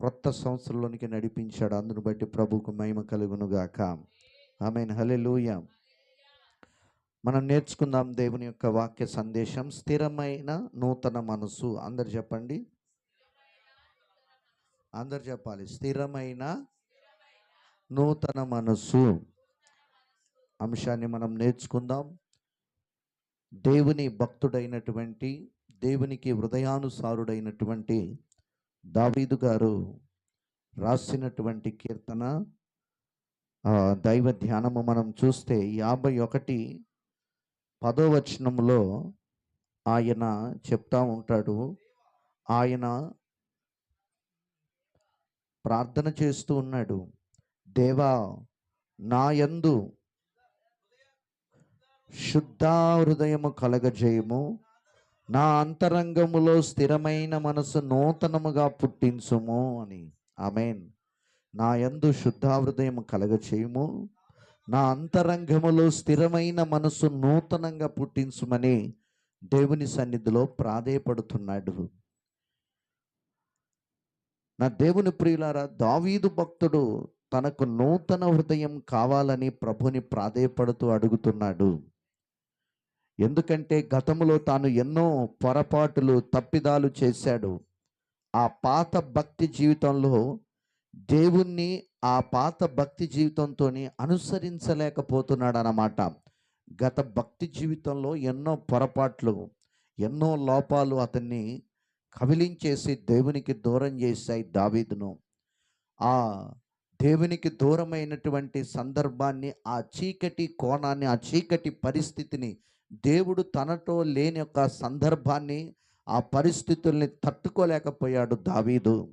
క్రొత్త సంవత్సరంలోనికి నడిపించాడు. అందును బట్టి ప్రభుకు మహిమ కలుగునుగాక ఆమె హలెలూయ మనం నేర్చుకుందాం దేవుని యొక్క వాక్య సందేశం. స్థిరమైన నూతన మనసు అందరు చెప్పండి. అందరు చెప్పాలి. స్థిరమైన నూతన మనసు అంశాన్ని మనం నేర్చుకుందాం. దేవుని భక్తుడైనటువంటి దేవునికి హృదయానుసారుడైనటువంటి దావీదు గారు రాసినటువంటి కీర్తన దైవ ధ్యానము మనం చూస్తే యాభై ఒకటి పదో వచనంలో ఆయన చెప్తా ఉంటాడు. ఆయన ప్రార్థన చేస్తూ ఉన్నాడు. దేవా నా యందు శుద్ధ హృదయము కలగజేయము. నా అంతరంగములో స్థిరమైన మనసు నూతనముగా పుట్టించుము అని. ఆమెన్. నా యందు శుద్ధావృదయం కలగచేయము. నా అంతరంగములో స్థిరమైన మనసు నూతనంగా పుట్టించుమని దేవుని సన్నిధిలో ప్రాధేయపడుతున్నాడు. నా దేవుని ప్రియులారా దావీదు భక్తుడు తనకు నూతన హృదయం కావాలని ప్రభుని ప్రాధేయపడుతూ అడుగుతున్నాడు. ఎందుకంటే గతంలో తాను ఎన్నో పొరపాటులు తప్పిదాలు చేశాడు. ఆ పాత భక్తి జీవితంలో దేవుణ్ణి ఆ పాత భక్తి జీవితంతో అనుసరించలేకపోతున్నాడు అన్నమాట గత భక్తి జీవితంలో ఎన్నో పొరపాట్లు ఎన్నో లోపాలు అతన్ని కవిలించేసి దేవునికి దూరం చేశాయి దావీదును. ఆ దేవునికి దూరమైనటువంటి సందర్భాన్ని ఆ చీకటి కోణాన్ని ఆ చీకటి పరిస్థితిని దేవుడు తనతో లేని యొక్క సందర్భాన్ని ఆ పరిస్థితుల్ని తట్టుకోలేకపోయాడు దావీదు.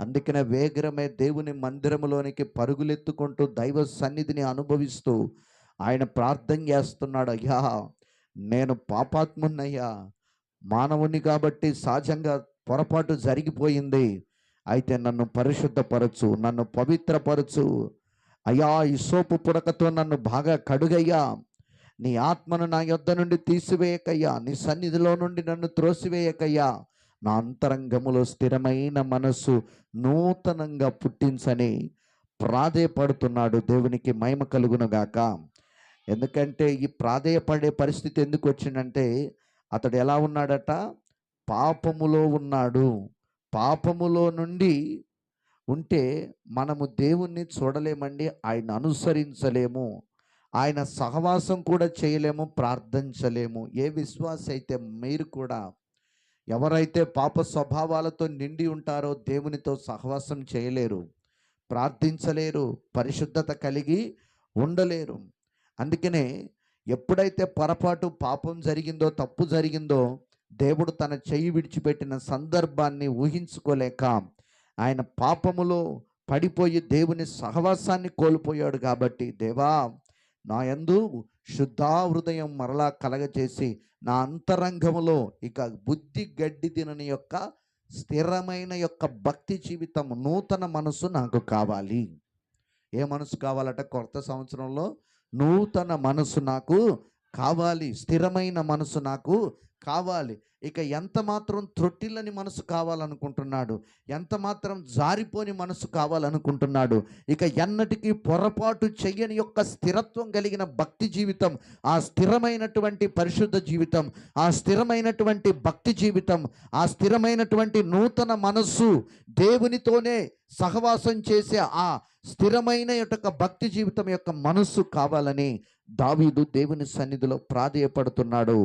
అందుకనే వేగరమే దేవుని మందిరములోనికి పరుగులెత్తుకుంటూ దైవ సన్నిధిని అనుభవిస్తూ ఆయన ప్రార్థన చేస్తున్నాడు. అయ్యా నేను పాపాత్మున్నయ్యా మానవుని కాబట్టి సహజంగా పొరపాటు జరిగిపోయింది. అయితే నన్ను పరిశుద్ధపరచు నన్ను పవిత్రపరచు. అయ్యా ఈ సోపు పుడకతో నన్ను బాగా కడుగయ్యా. నీ ఆత్మను నా యొద్ద నుండి తీసివేయకయ్యా. నీ సన్నిధిలో నుండి నన్ను త్రోసివేయకయ్యా. నా అంతరంగములో స్థిరమైన మనస్సు నూతనంగా పుట్టించని ప్రాధేయపడుతున్నాడు దేవునికి మహిమ కలుగునుగాక ఎందుకంటే ఈ ప్రాధేయపడే పరిస్థితి ఎందుకు వచ్చిందంటే అతడు ఎలా ఉన్నాడట? పాపములో ఉన్నాడు. పాపములో నుండి ఉంటే మనము దేవుణ్ణి చూడలేమండి ఆయన అనుసరించలేము. ఆయన సహవాసం కూడా చేయలేము ప్రార్థించలేము. ఏ విశ్వాస అయితే మీరు కూడా ఎవరైతే పాప స్వభావాలతో నిండి ఉంటారో దేవునితో సహవాసం చేయలేరు ప్రార్థించలేరు పరిశుద్ధత కలిగి ఉండలేరు. అందుకనే ఎప్పుడైతే పొరపాటు పాపం జరిగిందో తప్పు జరిగిందో దేవుడు తన చెయ్యి విడిచిపెట్టిన సందర్భాన్ని ఊహించుకోలేక ఆయన పాపములో పడిపోయి దేవుని సహవాసాన్ని కోల్పోయాడు కాబట్టి దేవా నా యందు శుద్ధా హృదయం మరలా కలగచేసి నా అంతరంగంలో ఇక బుద్ధి గడ్డి తినని యొక్క స్థిరమైన యొక్క భక్తి జీవితం నూతన మనసు నాకు కావాలి. ఏ మనసు కావాలట? కొత్త సంవత్సరంలో నూతన మనసు నాకు కావాలి. స్థిరమైన మనసు నాకు కావాలి. ఇక ఎంత మాత్రం త్రొట్టిల్లని మనసు కావాలనుకుంటున్నాడు ఎంత మాత్రం జారిపోని మనసు కావాలనుకుంటున్నాడు ఇక ఎన్నటికీ పొరపాటు చెయ్యని యొక్క స్థిరత్వం కలిగిన భక్తి జీవితం ఆ స్థిరమైనటువంటి పరిశుద్ధ జీవితం ఆ స్థిరమైనటువంటి భక్తి జీవితం ఆ స్థిరమైనటువంటి నూతన మనస్సు దేవునితోనే సహవాసం చేసే ఆ స్థిరమైన యొక్క భక్తి జీవితం యొక్క మనస్సు కావాలని దావీదు దేవుని సన్నిధిలో ప్రాధేయపడుతున్నాడు.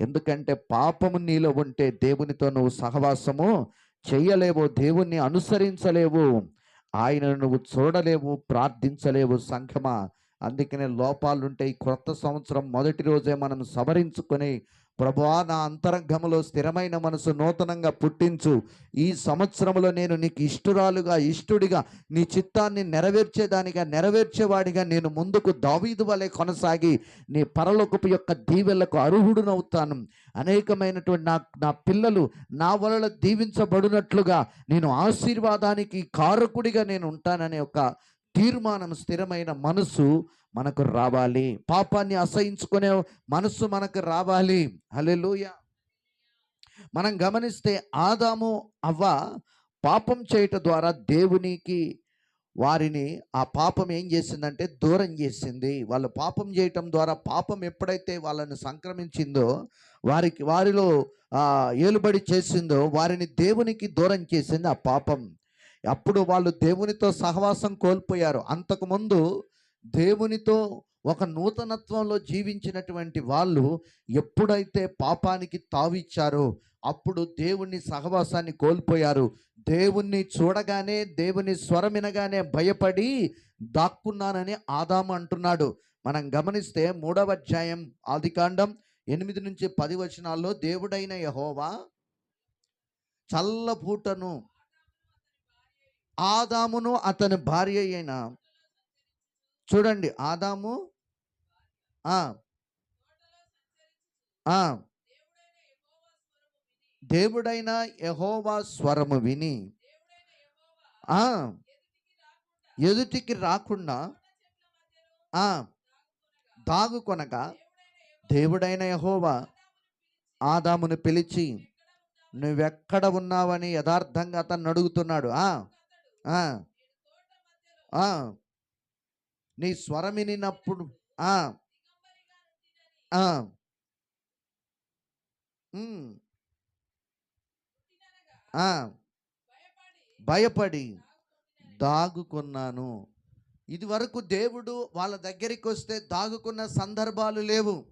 ఎందుకంటే పాపము నీలో ఉంటే దేవునితో నువ్వు సహవాసము చేయలేవు దేవుణ్ణి అనుసరించలేవు. ఆయనను నువ్వు చూడలేవు ప్రార్థించలేవు సంఘమా. అందుకనే లోపాలుంటే ఈ క్రొత్త సంవత్సరం మొదటి రోజే మనం సవరించుకొని ప్రభువా నా అంతరంగములో స్థిరమైన మనసు నూతనంగా పుట్టించు. ఈ సంవత్సరంలో నేను నీకు ఇష్టురాలుగా ఇష్టుడిగా నీ చిత్తాన్ని నెరవేర్చేదానిగా నెరవేర్చేవాడిగా నేను ముందుకు దావీదు వలె కొనసాగి నీ పరలోకపు యొక్క దీవెలకు అర్హుడునవుతాను. అనేకమైనటువంటి నా నా పిల్లలు నా వలన దీవించబడినట్లుగా నేను ఆశీర్వాదానికి కారకుడిగా నేను ఉంటాననే ఒక తీర్మానం స్థిరమైన మనసు మనకు రావాలి. పాపాన్ని అసహించుకునే మనస్సు మనకు రావాలి. హలెలుయ మనం గమనిస్తే ఆదాము అవ్వ పాపం చేయట ద్వారా దేవునికి వారిని ఆ పాపం ఏం చేసిందంటే దూరం చేసింది. వాళ్ళు పాపం చేయటం ద్వారా పాపం ఎప్పుడైతే వాళ్ళని సంక్రమించిందో వారికి వారిలో ఏలుబడి చేసిందో వారిని దేవునికి దూరం చేసింది ఆ పాపం. అప్పుడు వాళ్ళు దేవునితో సహవాసం కోల్పోయారు. అంతకుముందు దేవునితో ఒక నూతనత్వంలో జీవించినటువంటి వాళ్ళు ఎప్పుడైతే పాపానికి తావిచ్చారో అప్పుడు దేవుని సహవాసాన్ని కోల్పోయారు. దేవుణ్ణి చూడగానే దేవుని స్వరం వినగానే భయపడి దాక్కున్నానని ఆదాము అంటున్నాడు. మనం గమనిస్తే మూడవ అధ్యాయం ఆదికాండం ఎనిమిది నుంచి పది వచనాల్లో దేవుడైన యహోవా చల్లపూటను ఆదామును అతని భార్య అయిన చూడండి ఆదాము ఆ, దేవుడైన యహోవా స్వరము విని ఎదుటికి రాకుండా ఆ, దాగుకొనగా దేవుడైన యహోవా ఆదామును పిలిచి నువ్వెక్కడ ఉన్నావని యథార్థంగా అతను అడుగుతున్నాడు. ఆ, నీ స్వరం వినినప్పుడు భయపడి దాగుకున్నాను. ఇది వరకు దేవుడు వాళ్ళ దగ్గరికి వస్తే దాగుకున్న సందర్భాలు లేవు.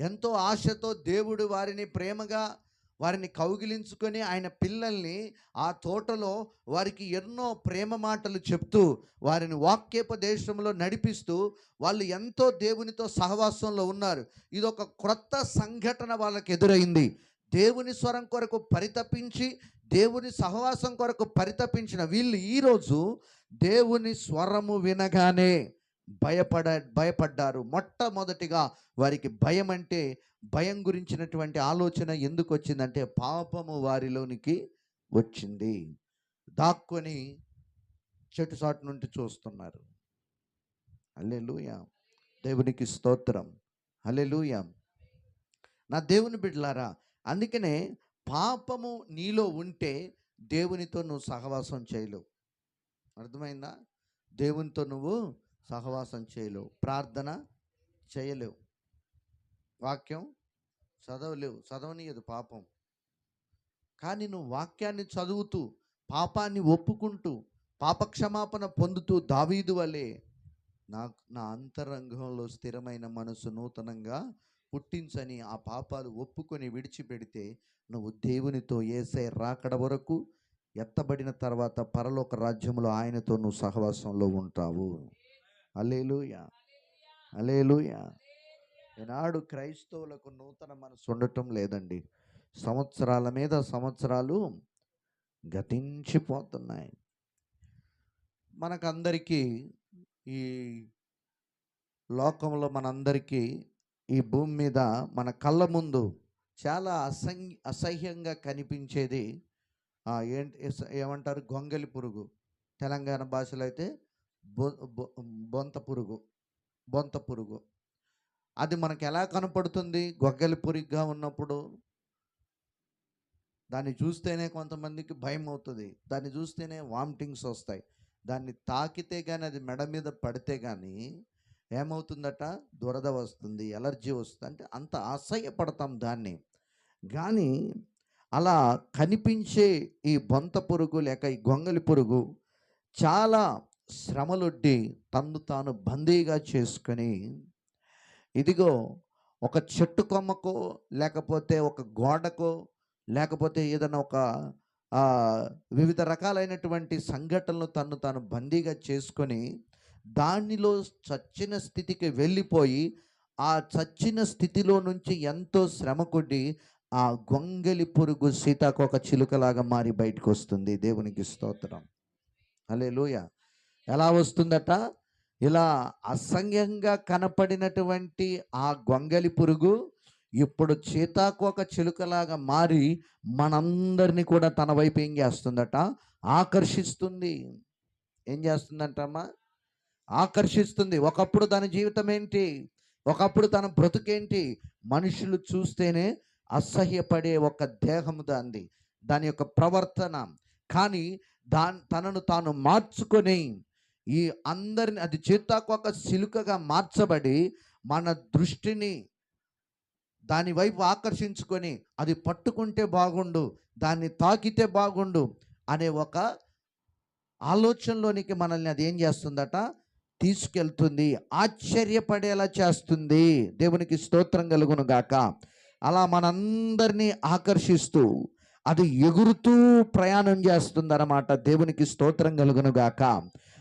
ఎంతో ఆశతో దేవుడు వారిని ప్రేమగా వారిని కౌగిలించుకొని ఆయన పిల్లల్ని ఆ తోటలో వారికి ఎన్నో ప్రేమ మాటలు చెప్తూ వారిని వాక్యోపదేశంలో నడిపిస్తూ వాళ్ళు ఎంతో దేవునితో సహవాసంలో ఉన్నారు. ఇది ఒక క్రొత్త సంఘటన వాళ్ళకి ఎదురైంది. దేవుని స్వరం కొరకు పరితపించి దేవుని సహవాసం కొరకు పరితపించిన వీళ్ళు ఈరోజు దేవుని స్వరము వినగానే భయపడ భయపడ్డారు. మొట్టమొదటిగా వారికి భయం అంటే భయం గురించినటువంటి ఆలోచన ఎందుకు వచ్చిందంటే పాపము వారిలోనికి వచ్చింది. దాక్కొని చెట్టు చాటు నుండి చూస్తున్నారు. హల్లెలూయా. దేవునికి స్తోత్రం. హల్లెలూయా. నా దేవుని బిడ్డలారా అందుకనే పాపము నీలో ఉంటే దేవునితో నువ్వు సహవాసం చేయలేవు. అర్థమైందా? దేవునితో నువ్వు సహవాసం చేయలేవు. ప్రార్థన చేయలేవు. వాక్యం చదవలేవు. చదవనీయదు పాపం. కానీ నువ్వు వాక్యాన్ని చదువుతూ పాపాన్ని ఒప్పుకుంటూ పాపక్షమాపణ పొందుతూ దావీదు వలె నాకు నా అంతరంగంలో స్థిరమైన మనసు నూతనంగా పుట్టించని ఆ పాపాలు ఒప్పుకొని విడిచిపెడితే నువ్వు దేవునితో ఏసై రాకడ వరకు ఎత్తబడిన తర్వాత పరలోక రాజ్యంలో ఆయనతో నువ్వు సహవాసంలో ఉంటావు. అలేలుయ అలేలుయ ఈనాడు క్రైస్తవులకు నూతన మనసు ఉండటం లేదండి. సంవత్సరాల మీద సంవత్సరాలు గతించిపోతున్నాయి. మనకందరికీ ఈ లోకంలో మనందరికీ ఈ భూమి మీద మన కళ్ళ ముందు చాలా అసహ్య అసహ్యంగా కనిపించేది ఏంటి ఏమంటారు గొంగలి పురుగు. తెలంగాణ భాషలో అయితే బొ బొంత పురుగు బొంత పురుగు. అది మనకు ఎలా కనపడుతుంది? గొగ్గలి పురిగ్గా ఉన్నప్పుడు? దాన్ని చూస్తేనే కొంతమందికి భయం అవుతుంది దాన్ని చూస్తేనే వామిటింగ్స్ వస్తాయి. దాన్ని తాకితే కానీ అది మెడ మీద పడితే కానీ ఏమవుతుందట? దురద వస్తుంది ఎలర్జీ వస్తుంది. అంటే అంత అసహ్యపడతాం దాన్ని. కానీ అలా కనిపించే ఈ బొంత పురుగు లేక ఈ గొంగలి పురుగు చాలా శ్రమలొడ్డి తన్ను తాను బందీగా చేసుకొని ఇదిగో ఒక చెట్టు కొమ్మకో లేకపోతే ఒక గోడకో లేకపోతే ఏదైనా ఒక వివిధ రకాలైనటువంటి సంఘటనలు తను తాను బందీగా చేసుకొని దానిలో చచ్చిన స్థితికి వెళ్ళిపోయి ఆ చచ్చిన స్థితిలో నుంచి ఎంతో శ్రమ కొద్ది ఆ గొంగలి పురుగు సీతాకోక చిలుకలాగా మారి బయటకు వస్తుంది దేవునికి స్తోత్రం. అలే ఎలా వస్తుందట? ఇలా అసంఖ్యంగా కనపడినటువంటి ఆ గొంగలి పురుగు ఇప్పుడు చీతాకోక చిలుకలాగా మారి మనందరినీ కూడా తన వైపు ఏం చేస్తుందట? ఆకర్షిస్తుంది. ఏం చేస్తుందంటమ్మా? ఆకర్షిస్తుంది. ఒకప్పుడు తన జీవితం ఏంటి? ఒకప్పుడు తన బ్రతుకేంటి? మనుషులు చూస్తేనే అసహ్యపడే ఒక దేహము దాంది దాని యొక్క ప్రవర్తన. కానీ దాన్ తనను తాను మార్చుకొని ఈ అందరిని అది చేతాకొక సిలుకగా మార్చబడి మన దృష్టిని దాని వైపు ఆకర్షించుకొని అది పట్టుకుంటే బాగుండు దాన్ని తాకితే బాగుండు అనే ఒక ఆలోచనలోనికి మనల్ని అది ఏం చేస్తుందట? తీసుకెళ్తుంది ఆశ్చర్యపడేలా చేస్తుంది. దేవునికి స్తోత్రం కలుగును గాక. అలా మనందరినీ ఆకర్షిస్తూ అది ఎగురుతూ ప్రయాణం చేస్తుందన్నమాట. దేవునికి స్తోత్రం కలుగును గాక.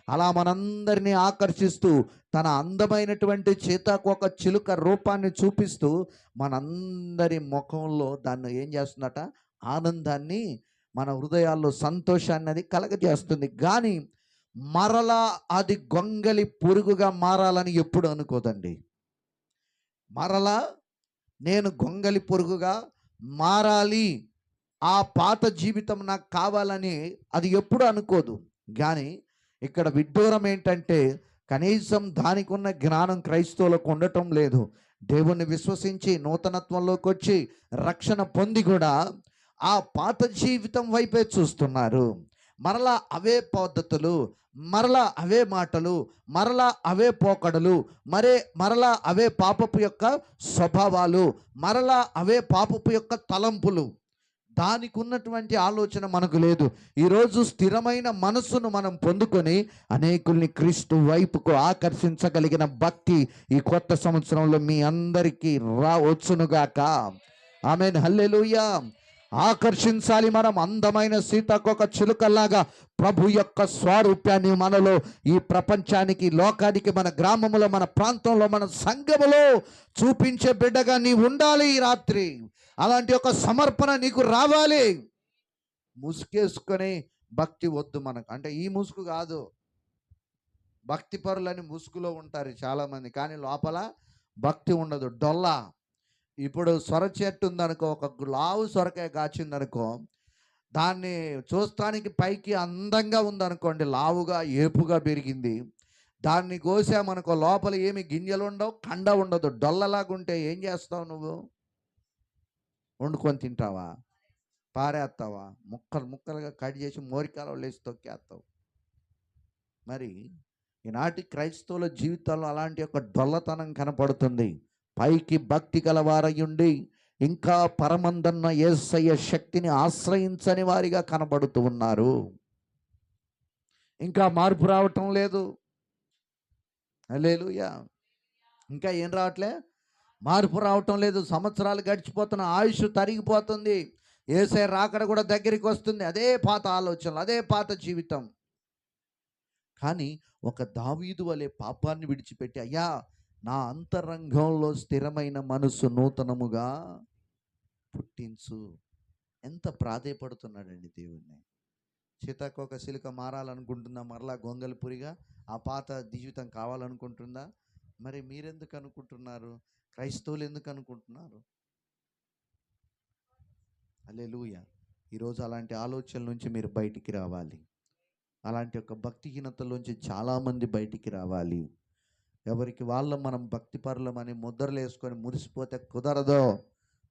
అలా మనందరినీ ఆకర్షిస్తూ తన అందమైనటువంటి చేతకు ఒక చిలుక రూపాన్ని చూపిస్తూ మనందరి ముఖంలో దాన్ని ఏం చేస్తుందట? ఆనందాన్ని మన హృదయాల్లో సంతోషాన్ని అది కలగజేస్తుంది. కానీ మరలా అది గొంగలి పురుగుగా మారాలని ఎప్పుడు అనుకోదండి. మరలా నేను గొంగలి పురుగుగా మారాలి ఆ పాత జీవితం నాకు కావాలని అది ఎప్పుడు అనుకోదు. కానీ ఇక్కడ విడ్డూరం ఏంటంటే కనీసం దానికి ఉన్న జ్ఞానం క్రైస్తవులకు ఉండటం లేదు. దేవుణ్ణి విశ్వసించి నూతనత్వంలోకి వచ్చి రక్షణ పొంది కూడా ఆ పాత జీవితం వైపే చూస్తున్నారు. మరలా అవే పద్ధతులు మరలా అవే మాటలు మరలా అవే పోకడలు మరే మరలా అవే పాపపు యొక్క స్వభావాలు మరలా అవే పాపపు యొక్క తలంపులు. దానికి ఉన్నటువంటి ఆలోచన మనకు లేదు. ఈరోజు స్థిరమైన మనస్సును మనం పొందుకొని అనేకుల్ని క్రీస్తు వైపుకు ఆకర్షించగలిగిన భక్తి ఈ కొత్త సంవత్సరంలో మీ అందరికీ రావచ్చునుగాక ఆమె హల్లెలుయా. ఆకర్షించాలి మనం అందమైన సీతకొక చిలుకల్లాగా ప్రభు యొక్క స్వారూప్యాన్ని మనలో ఈ ప్రపంచానికి లోకానికి మన గ్రామంలో మన ప్రాంతంలో మన సంఘములో చూపించే బిడ్డగా నీ ఉండాలి ఈ రాత్రి. అలాంటి ఒక సమర్పణ నీకు రావాలి. ముసుకేసుకొని భక్తి వద్దు మనకు. అంటే ఈ ముసుగు కాదు. భక్తి పరులని ముసుగులో ఉంటారు చాలామంది. కానీ లోపల భక్తి ఉండదు. డొల్ల. ఇప్పుడు సొర చెట్టు ఉందనుకో ఒక లావు సొరకాయ కాచిందనుకో దాన్ని చూస్తానికి పైకి అందంగా ఉందనుకోండి లావుగా ఏపుగా పెరిగింది. దాన్ని కోసామనుకో లోపల ఏమి గింజలు ఉండవు కండ ఉండదు. డొల్లలాగుంటే ఏం చేస్తావు నువ్వు? వండుకొని తింటావా? పారేస్తావా ముక్కలు ముక్కలుగా కట్ చేసి మోరికాలలో లేచి తొక్కేస్తావు మరి ఈనాటి క్రైస్తవుల జీవితంలో అలాంటి ఒక డొల్లతనం కనపడుతుంది. పైకి భక్తి గలవారయుండి ఇంకా పరమందన్న ఏసయ్య శక్తిని ఆశ్రయించని వారిగా కనబడుతూ ఉన్నారు. ఇంకా మార్పు రావటం లేదు. లేలుయా ఇంకా ఏం రావట్లే? మార్పు రావటం లేదు సంవత్సరాలు గడిచిపోతున్న ఆయుష్ తరిగిపోతుంది. ఏసై రాకడ కూడా దగ్గరికి వస్తుంది. అదే పాత ఆలోచనలు అదే పాత జీవితం. కానీ ఒక దావీదు వలె పాపాన్ని విడిచిపెట్టి అయ్యా నా అంతరంగంలో స్థిరమైన మనసు నూతనముగా పుట్టించు. ఎంత ప్రాధేయపడుతున్నాడండి దేవుణ్ణి. సీతాకోక సిలుక మారాలనుకుంటుందా? మరలా గొంగలిపురిగా ఆ పాత జీవితం కావాలనుకుంటుందా? మరి మీరెందుకు అనుకుంటున్నారు? క్రైస్తవులు ఎందుకు అనుకుంటున్నారు? అలెలుయ ఈరోజు అలాంటి ఆలోచనల నుంచి మీరు బయటికి రావాలి. అలాంటి ఒక భక్తిహీనతలోంచి చాలామంది బయటికి రావాలి. ఎవరికి వాళ్ళ మనం భక్తిపరులం అని ముద్రలు వేసుకొని మురిసిపోతే కుదరదో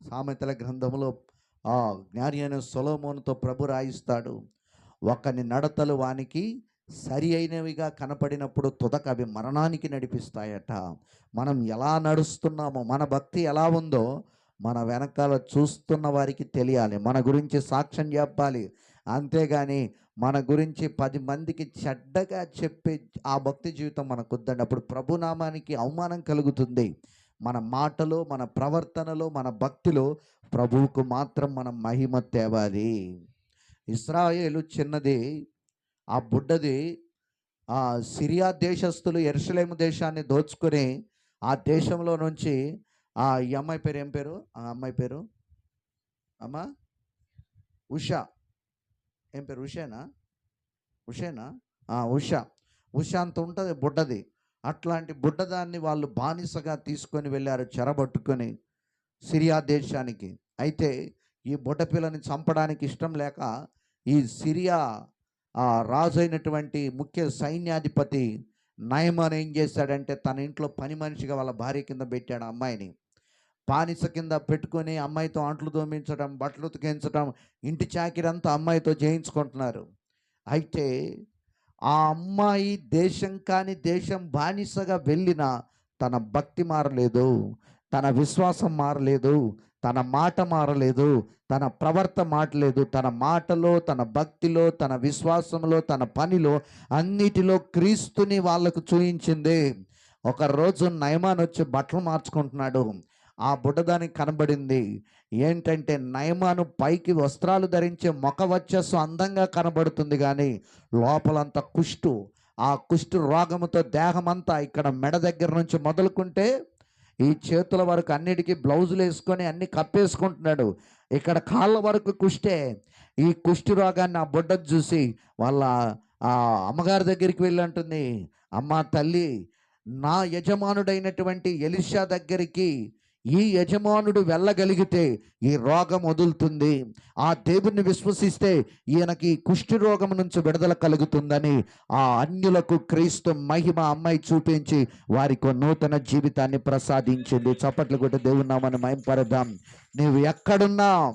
సామెతల గ్రంథంలో ఆ జ్ఞాని అయిన సొలోమోనుతో ప్రభు రాయిస్తాడు. ఒకని నడతలు వానికి సరి అయినవిగా కనపడినప్పుడు తుదక అవి మరణానికి నడిపిస్తాయట. మనం ఎలా నడుస్తున్నామో మన భక్తి ఎలా ఉందో మన వెనకాల చూస్తున్న వారికి తెలియాలి. మన గురించి సాక్ష్యం చెప్పాలి. అంతేగాని మన గురించి పది మందికి చెడ్డగా చెప్పే ఆ భక్తి జీవితం మనకు వద్దండి అప్పుడు ప్రభునామానికి అవమానం కలుగుతుంది. మన మాటలో మన ప్రవర్తనలో మన భక్తిలో ప్రభువుకు మాత్రం మనం మహిమ తేవాలి. ఇస్రాయేలు చిన్నది ఆ బుడ్డది ఆ సిరియా దేశస్థులు ఎరుసలేము దేశాన్ని దోచుకొని ఆ దేశంలో నుంచి ఆ ఈ అమ్మాయి పేరు ఏం పేరు? ఆ అమ్మాయి పేరు? అమ్మా? ఉషా. ఏం పేరు? ఉషేనా? ఉషేనా? ఉషా. ఉష అంత ఉంటుంది బుడ్డది. అట్లాంటి బుడ్డదాన్ని వాళ్ళు బానిసగా తీసుకొని వెళ్ళారు చెరబట్టుకొని సిరియా దేశానికి. అయితే ఈ బుడ్డపిల్లని చంపడానికి ఇష్టం లేక ఈ సిరియా ఆ రాజు అయినటువంటి ముఖ్య సైన్యాధిపతి నయమాన్ ఏం చేశాడంటే తన ఇంట్లో పని మనిషిగా వాళ్ళ భార్య కింద పెట్టాడు అమ్మాయిని. బానిస కింద పెట్టుకొని అమ్మాయితో అంట్లు తోమించడం బట్టలు ఉతికించడం ఇంటి చాకిరంతా అమ్మాయితో చేయించుకుంటున్నారు. అయితే ఆ అమ్మాయి దేశం కాని దేశం బానిసగా వెళ్ళినా తన భక్తి మారలేదు. తన విశ్వాసం మారలేదు తన మాట మారలేదు తన ప్రవర్త మారలేదు తన మాటలో తన భక్తిలో తన విశ్వాసంలో తన పనిలో అన్నిటిలో క్రీస్తుని వాళ్ళకు చూయించింది. ఒక రోజు నయమాన్ వచ్చి బట్టలు మార్చుకుంటున్నాడు. ఆ బుడ్డదానికి కనబడింది. ఏంటంటే నయమాను పైకి వస్త్రాలు ధరించే మొక వచ్చస్సు అందంగా కనబడుతుంది కానీ లోపలంతా కుష్టు. ఆ కుష్టు రోగముతో దేహమంతా ఇక్కడ మెడ దగ్గర నుంచి మొదలుకుంటే ఈ చేతుల వరకు అన్నిటికీ బ్లౌజులు వేసుకొని అన్ని కప్పేసుకుంటున్నాడు. ఇక్కడ కాళ్ళ వరకు కుష్టే. ఈ కుష్టి రోగాన్ని ఆ బుడ్డకు చూసి వాళ్ళ ఆ అమ్మగారి దగ్గరికి వెళ్ళంటుంది అమ్మ తల్లి నా యజమానుడైనటువంటి ఎలిషా దగ్గరికి ఈ యజమానుడు వెళ్ళగలిగితే ఈ రోగం వదులుతుంది. ఆ దేవుణ్ణి విశ్వసిస్తే ఈయనకి కుష్టి రోగం నుంచి విడుదల కలుగుతుందని ఆ అన్యులకు క్రీస్తు మహిమ అమ్మాయి చూపించి వారికి నూతన జీవితాన్ని ప్రసాదించింది. చప్పట్లు కొట్టి దేవున్నామని నామని మయంపరదాం నీవు ఎక్కడున్నా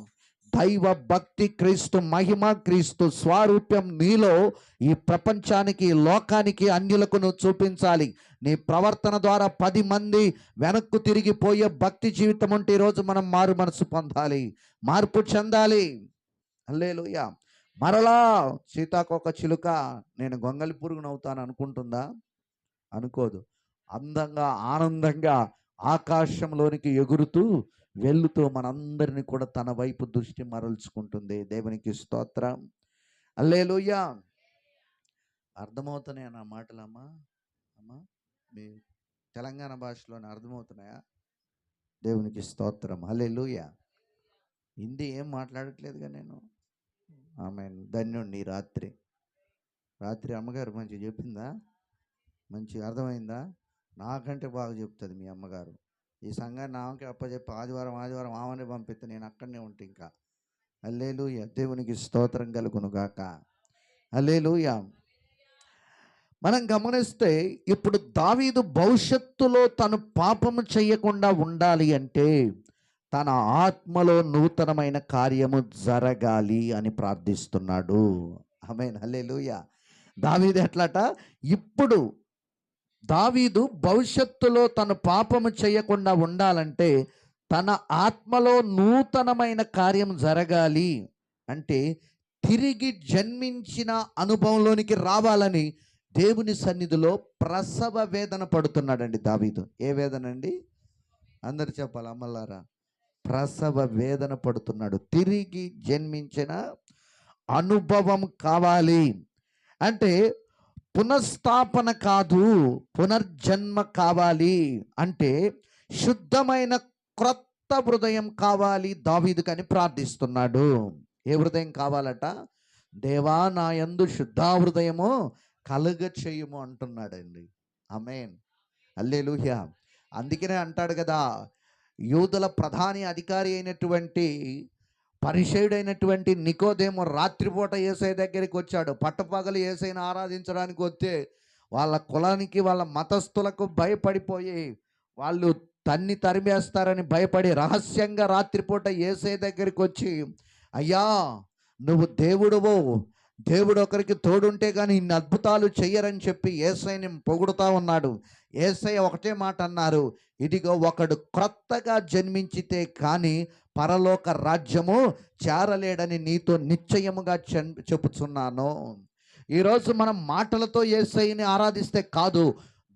దైవ భక్తి క్రీస్తు మహిమ క్రీస్తు స్వారూప్యం నీలో ఈ ప్రపంచానికి లోకానికి అన్యులకు నువ్వు చూపించాలి. నీ ప్రవర్తన ద్వారా పది మంది వెనక్కు తిరిగిపోయే భక్తి జీవితం ఉంటే ఈరోజు మనం మారు మనసు పొందాలి. మార్పు చెందాలి. అల్లేలుయ్య మరలా సీతాకొక చిలుక నేను గొంగలి పురుగును అవుతాను అనుకుంటుందా? అనుకోదు. అందంగా ఆనందంగా ఆకాశంలోనికి ఎగురుతూ వెల్లుతో మనందరిని కూడా తన వైపు దృష్టి మరల్చుకుంటుంది. దేవునికి స్తోత్రం. అల్లేలుయ్య అర్థమవుతున్నాయా నా మాటలు అమ్మా అమ్మా మీ తెలంగాణ భాషలోనే అర్థమవుతున్నాయా? దేవునికి స్తోత్రం. అల్లెలుయ హిందీ ఏం మాట్లాడట్లేదుగా నేను. ఆమె ధన్యుణ్ణి రాత్రి. రాత్రి అమ్మగారు మంచిగా చెప్పిందా? మంచి అర్థమైందా? నాకంటే బాగా చెప్తుంది మీ అమ్మగారు. ఈ సంఘాన్ని ఆమెకి అప్పచెప్పి ఆదివారం ఆదివారం ఆమెనే పంపిస్తే నేను అక్కడనే ఉంటే ఇంకా. అల్లేలుయ దేవునికి స్తోత్రం కలుగును గాక. అల్లేలుయ మనం గమనిస్తే ఇప్పుడు దావీదు భవిష్యత్తులో తను పాపము చేయకుండా ఉండాలి అంటే తన ఆత్మలో నూతనమైన కార్యము జరగాలి అని ప్రార్థిస్తున్నాడు. ఆమె హల్లెలూయ. దావీది ఎట్లాట? ఇప్పుడు దావీదు భవిష్యత్తులో తను పాపము చేయకుండా ఉండాలంటే తన ఆత్మలో నూతనమైన కార్యం జరగాలి అంటే తిరిగి జన్మించిన అనుభవంలోనికి రావాలని దేవుని సన్నిధిలో ప్రసవ వేదన పడుతున్నాడండి దావీదు. ఏ వేదన అండి? అందరు చెప్పాలి? అమ్మలారా? ప్రసవ వేదన పడుతున్నాడు. తిరిగి జన్మించిన అనుభవం కావాలి. అంటే పునఃస్థాపన కాదు పునర్జన్మ కావాలి అంటే శుద్ధమైన క్రొత్త హృదయం కావాలి దావీదుకని ప్రార్థిస్తున్నాడు. ఏ హృదయం కావాలట? దేవా నా యందు శుద్ధ హృదయము కలుగ చేయము అంటున్నాడండి. ఆమెన్. అల్లెలుహ్య అందుకనే అంటాడు కదా యూదుల ప్రధాని అధికారి అయినటువంటి పరిచయుడైనటువంటి నికోదేమో రాత్రిపూట ఏసై దగ్గరికి వచ్చాడు. పట్టపగలు ఏసైని ఆరాధించడానికి వస్తే వాళ్ళ కులానికి వాళ్ళ మతస్థులకు భయపడిపోయి వాళ్ళు తన్ని తరిమేస్తారని భయపడి రహస్యంగా రాత్రిపూట ఏసై దగ్గరికి వచ్చి అయ్యా నువ్వు దేవుడువో దేవుడు ఒకరికి తోడుంటే కానీ ఇన్ని అద్భుతాలు చెయ్యరని చెప్పి ఏసైని పొగుడుతా ఉన్నాడు. ఏసై ఒకటే మాట అన్నారు. ఇదిగో ఒకడు క్రొత్తగా జన్మించితే కానీ పరలోక రాజ్యము చేరలేడని నీతో నిశ్చయముగా చెన్- చెప్పుచున్నాను. ఈరోజు మనం మాటలతో ఏసైని ఆరాధిస్తే కాదు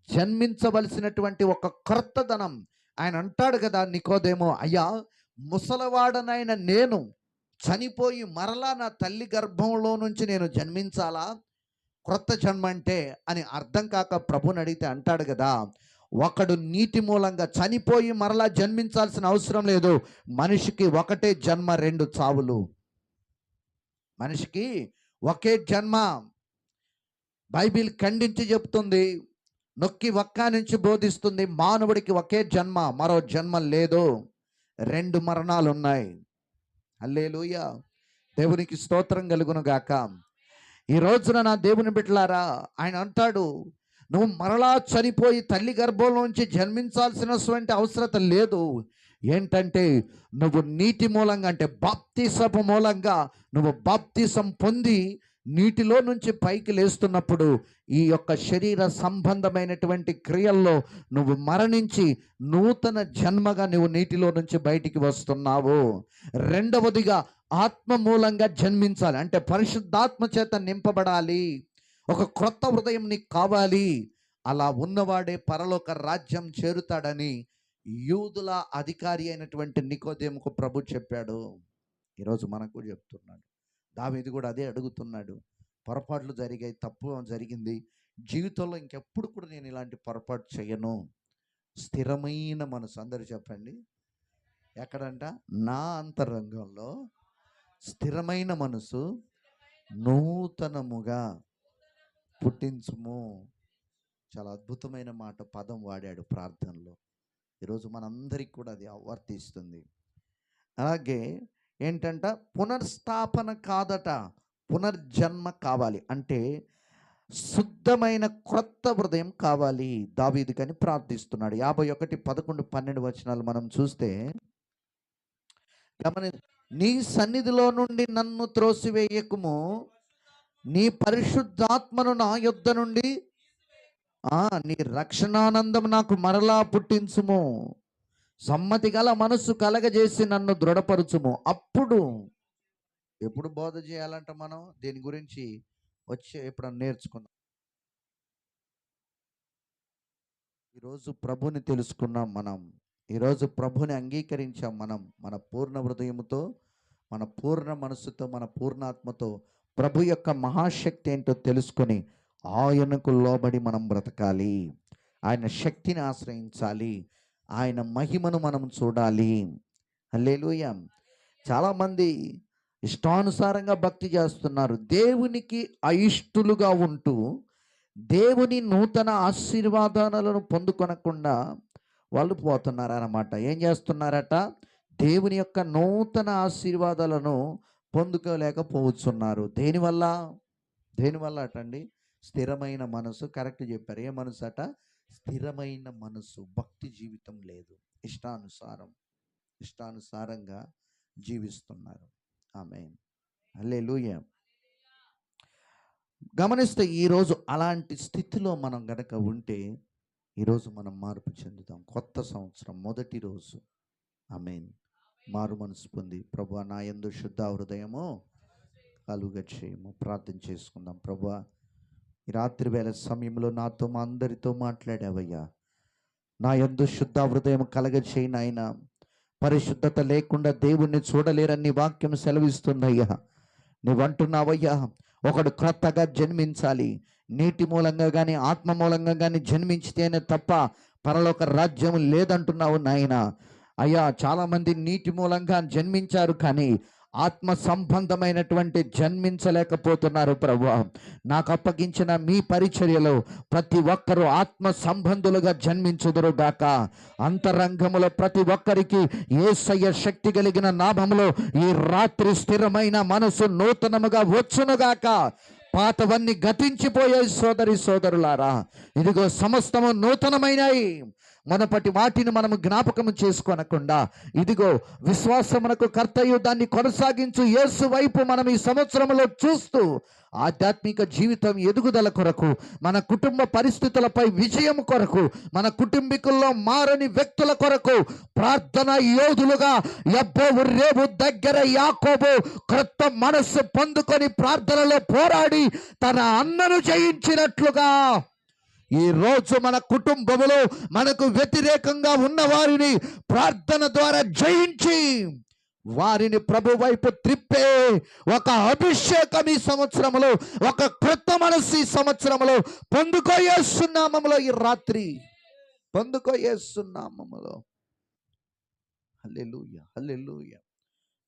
జన్మించవలసినటువంటి ఒక క్రొత్తదనం ఆయన అంటాడు కదా నికోదేమో అయ్యా ముసలవాడనైన నేను చనిపోయి మరలా నా తల్లి గర్భంలో నుంచి నేను జన్మించాలా? క్రొత్త జన్మ అంటే అని అర్థం కాక ప్రభుని అడిగితే అంటాడు కదా ఒకడు నీటి మూలంగా చనిపోయి మరలా జన్మించాల్సిన అవసరం లేదు. మనిషికి ఒకటే జన్మ రెండు చావులు. మనిషికి ఒకే జన్మ. బైబిల్ ఖండించి చెప్తుంది నొక్కి ఒక్క నుంచి బోధిస్తుంది మానవుడికి ఒకే జన్మ మరో జన్మ లేదు. రెండు మరణాలు ఉన్నాయి అల్లేలుయ దేవునికి స్తోత్రం కలుగును గాక. ఈ రోజున నా దేవుని బిడ్డలారా ఆయన అంటాడు నువ్వు మరలా చనిపోయి తల్లి గర్భంలోంచి జన్మించాల్సినటువంటి అవసరత లేదు. ఏంటంటే నువ్వు నీటి మూలంగా అంటే బాప్తిసపు మూలంగా నువ్వు బాప్తిసం పొంది నీటిలో నుంచి పైకి లేస్తున్నప్పుడు ఈ యొక్క శరీర సంబంధమైనటువంటి క్రియల్లో నువ్వు మరణించి నూతన జన్మగా నువ్వు నీటిలో నుంచి బయటికి వస్తున్నావు. రెండవదిగా ఆత్మ మూలంగా జన్మించాలి. అంటే పరిశుద్ధాత్మ చేత నింపబడాలి. ఒక క్రొత్త హృదయం నీకు కావాలి. అలా ఉన్నవాడే పరలోక రాజ్యం చేరుతాడని యూదుల అధికారి అయినటువంటి నికోదేముకు ప్రభు చెప్పాడు. ఈరోజు మనకు చెప్తున్నాడు. దావీదు కూడా అదే అడుగుతున్నాడు. పొరపాట్లు జరిగాయి తప్పు జరిగింది. జీవితంలో ఇంకెప్పుడు కూడా నేను ఇలాంటి పొరపాటు చేయను. స్థిరమైన మనసు. అందరు చెప్పండి. ఎక్కడంట? నా అంతరంగంలో స్థిరమైన మనసు నూతనముగా పుట్టించుము. చాలా అద్భుతమైన మాట పదం వాడాడు ప్రార్థనలో. ఈరోజు మనందరికీ కూడా అది వర్తిస్తుంది అలాగే ఏంటంట పునర్స్థాపన కాదట పునర్జన్మ కావాలి. అంటే శుద్ధమైన క్రొత్త హృదయం కావాలి. దావీదికని ప్రార్థిస్తున్నాడు. యాభై ఒకటి పదకొండు పన్నెండు వచనాలు మనం చూస్తే గమని నీ సన్నిధిలో నుండి నన్ను త్రోసివేయకుము. నీ పరిశుద్ధాత్మను నా యొద్ద నుండి ఆ నీ రక్షణానందం నాకు మరలా పుట్టించుము. సమ్మతి గల మనస్సు కలగజేసి నన్ను దృఢపరచుము. అప్పుడు ఎప్పుడు బోధ చేయాలంట మనం? దీని గురించి వచ్చే ఎప్పుడన్నా నేర్చుకుందాం. ఈరోజు ప్రభుని తెలుసుకున్నాం మనం. ఈరోజు ప్రభుని అంగీకరించాం మనం. మన పూర్ణ హృదయముతో మన పూర్ణ మనస్సుతో మన పూర్ణాత్మతో ప్రభు యొక్క మహాశక్తి ఏంటో తెలుసుకొని ఆయనకు లోబడి మనం బ్రతకాలి. ఆయన శక్తిని ఆశ్రయించాలి. ఆయన మహిమను మనం చూడాలి. లేలుయ చాలామంది ఇష్టానుసారంగా భక్తి చేస్తున్నారు. దేవునికి అయిష్టులుగా ఉంటూ దేవుని నూతన ఆశీర్వాదాలను పొందుకొనకుండా వాళ్ళు పోతున్నారన్నమాట. ఏం చేస్తున్నారట? దేవుని యొక్క నూతన ఆశీర్వాదాలను పొందుకోలేకపోతున్నారు. దేనివల్ల? దేనివల్ల అటండి? స్థిరమైన మనసు కరెక్ట్ చెప్పారు. ఏ మనసు అట స్థిరమైన మనసు భక్తి జీవితం లేదు. ఇష్టానుసారం ఇష్టానుసారంగా జీవిస్తున్నారు. ఆమె అల్లే గమనిస్తే ఈరోజు అలాంటి స్థితిలో మనం గనక ఉంటే ఈరోజు మనం మార్పు చెందుతాం. కొత్త సంవత్సరం మొదటి రోజు. ఆమెన్. మారు మనసు పొంది. ప్రభు నా ఎందు శుద్ధ హృదయము కలుగ చేయము. ప్రార్థన చేసుకుందాం. ప్రభు ఈ రాత్రి వేళ సమయంలో నాతో మా అందరితో మాట్లాడావయ్యా. నా ఎందు శుద్ధ హృదయం కలగ నాయన. పరిశుద్ధత లేకుండా దేవుణ్ణి చూడలేరని వాక్యం సెలవిస్తుందయ్యా. నువ్వంటున్నావయ్యా ఒకడు క్రొత్తగా జన్మించాలి. నీటి మూలంగా కానీ ఆత్మ మూలంగా కానీ జన్మించితేనే తప్ప పరలోక రాజ్యం లేదంటున్నావు నాయన. అయ్యా చాలామంది నీటి మూలంగా జన్మించారు కానీ ఆత్మ సంబంధమైనటువంటి జన్మించలేకపోతున్నారు ప్రభు. నాకు అప్పగించిన మీ పరిచర్యలో ప్రతి ఒక్కరూ ఆత్మ సంబంధులుగా జన్మించుదురు గాక. అంతరంగములో ప్రతి ఒక్కరికి ఏసయ్య శక్తి కలిగిన నాభములో ఈ రాత్రి స్థిరమైన మనసు నూతనముగా వచ్చునుగాక పాతవన్నీ గతించిపోయాయి సోదరి సోదరులారా. ఇదిగో సమస్తము నూతనమైనాయి. మునపటి వాటిని మనం జ్ఞాపకం చేసుకోనకుండా ఇదిగో విశ్వాసమునకు కర్తయ్యో దాన్ని కొనసాగించు యేసు వైపు మనం ఈ సంవత్సరంలో చూస్తూ ఆధ్యాత్మిక జీవితం ఎదుగుదల కొరకు మన కుటుంబ పరిస్థితులపై విజయం కొరకు మన కుటుంబీకుల్లో మారని వ్యక్తుల కొరకు ప్రార్థన యోధులుగా ఎబ్బోవు రేవు దగ్గర యాకోబు క్రొత్త మనస్సు పొందుకొని ప్రార్థనలో పోరాడి తన అన్నను జయించినట్లుగా ఈ రోజు మన కుటుంబంలో మనకు వ్యతిరేకంగా ఉన్న వారిని ప్రార్థన ద్వారా జయించి వారిని ప్రభు వైపు త్రిప్పే ఒక అభిషేకం ఈ సంవత్సరములో ఒక క్రొత్త మనస్సు ఈ సంవత్సరములో. పొందుకోయేస్తున్నామములో ఈ రాత్రి. పొందుకోయేస్తున్నామములో హల్లెలూయ హల్లెలూయ.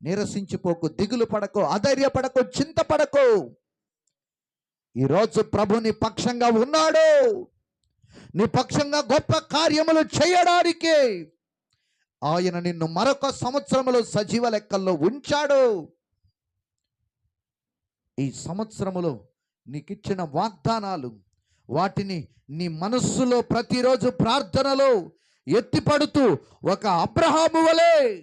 నిరసించిపోకు దిగులు పడకు అధైర్యపడకు చింతపడకు. ఈరోజు ప్రభు నీ పక్షంగా ఉన్నాడు. నీ పక్షంగా గొప్ప కార్యములు చేయడానికి ఆయన నిన్ను మరొక సంవత్సరములో సజీవ లెక్కల్లో ఉంచాడు. ఈ సంవత్సరములో నీకు ఇచ్చిన వాగ్దానాలు వాటిని నీ మనస్సులో ప్రతిరోజు ప్రార్థనలో ఎత్తిపడుతూ ఒక అబ్రహాము వలె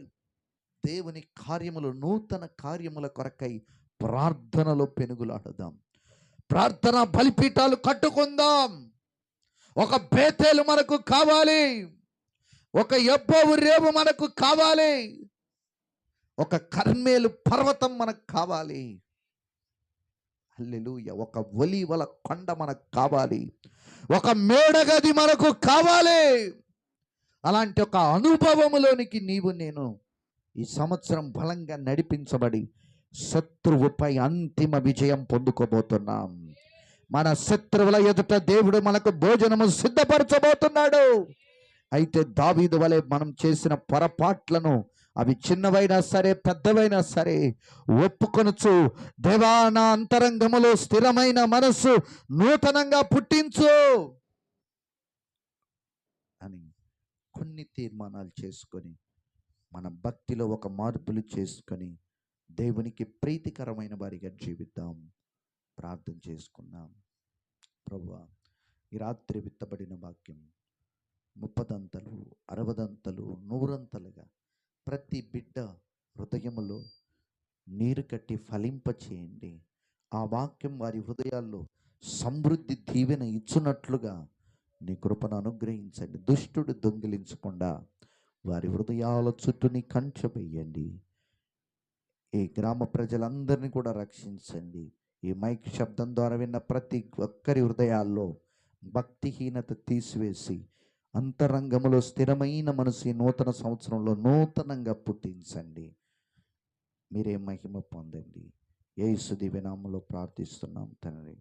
దేవుని కార్యములు నూతన కార్యముల కొరకై ప్రార్థనలో పెనుగులాడదాం. ప్రార్థన బలిపీఠాలు కట్టుకుందాం. ఒక బేతేలు మనకు కావాలి. ఒక ఎబ్బోవు రేవు మనకు కావాలి. ఒక కర్మేలు పర్వతం మనకు కావాలి. అల్లెలుయ ఒక ఒలివల కొండ మనకు కావాలి. ఒక మేడగది మనకు కావాలి. అలాంటి ఒక అనుభవములోనికి నీవు నేను ఈ సంవత్సరం బలంగా నడిపించబడి శత్రువుపై అంతిమ విజయం పొందుకోబోతున్నాం. మన శత్రువుల ఎదుట దేవుడు మనకు భోజనము సిద్ధపరచబోతున్నాడు. అయితే దావీదు వలె మనం చేసిన పొరపాట్లను అవి చిన్నవైనా సరే పెద్దవైనా సరే ఒప్పుకొనచ్చు దేవా నా అంతరంగములో స్థిరమైన మనస్సు నూతనంగా పుట్టించు అని కొన్ని తీర్మానాలు చేసుకొని మన భక్తిలో ఒక మార్పులు చేసుకొని దేవునికి ప్రీతికరమైన వారిగా జీవిద్దాం. ప్రార్థన చేసుకుందాం. ప్రభు ఈ రాత్రి విత్తబడిన వాక్యం ముప్పదంతలు అరవదంతలు నూరంతలుగా ప్రతి బిడ్డ హృదయములో నీరు కట్టి ఫలింపచేయండి ఆ వాక్యం వారి హృదయాల్లో సమృద్ధి దీవెన ఇచ్చినట్లుగా నీ కృపను అనుగ్రహించండి. దుష్టుడు దొంగిలించకుండా వారి హృదయాల చుట్టూ నీ కంచె వేయండి. ఈ గ్రామ ప్రజలందరినీ కూడా రక్షించండి. ఈ మైక్ శబ్దం ద్వారా విన్న ప్రతి ఒక్కరి హృదయాల్లో భక్తిహీనత తీసివేసి అంతరంగంలో స్థిరమైన మనసు నూతన సంవత్సరంలో నూతనంగా పుట్టించండి. మీరే మహిమ పొందండి. ఏ దివ్యనామంలో ప్రార్థిస్తున్నాం తండ్రి.